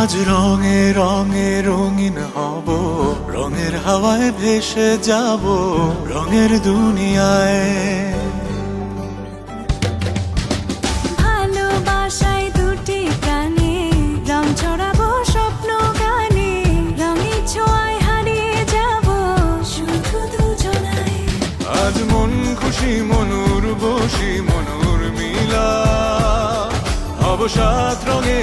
আজ রঙে রঙে রঙিন হব। রঙের হাওয়ায় ভেসে যাব রঙের দুনিয়ায়। ভালোবাসায় দুটি প্রাণে রং ছড়াবো স্বপ্ন গানে। রঙের ছোঁয়ায় হারিয়ে যাব শুধু দুজনায় আজ মন খুশি মনুর বসি মনুর মিলা। অবসাদ রঙে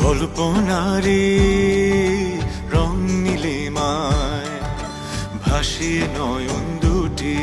কল্পনারি রং নীলিমায় ভাসিয়ে নয়ন দুটি।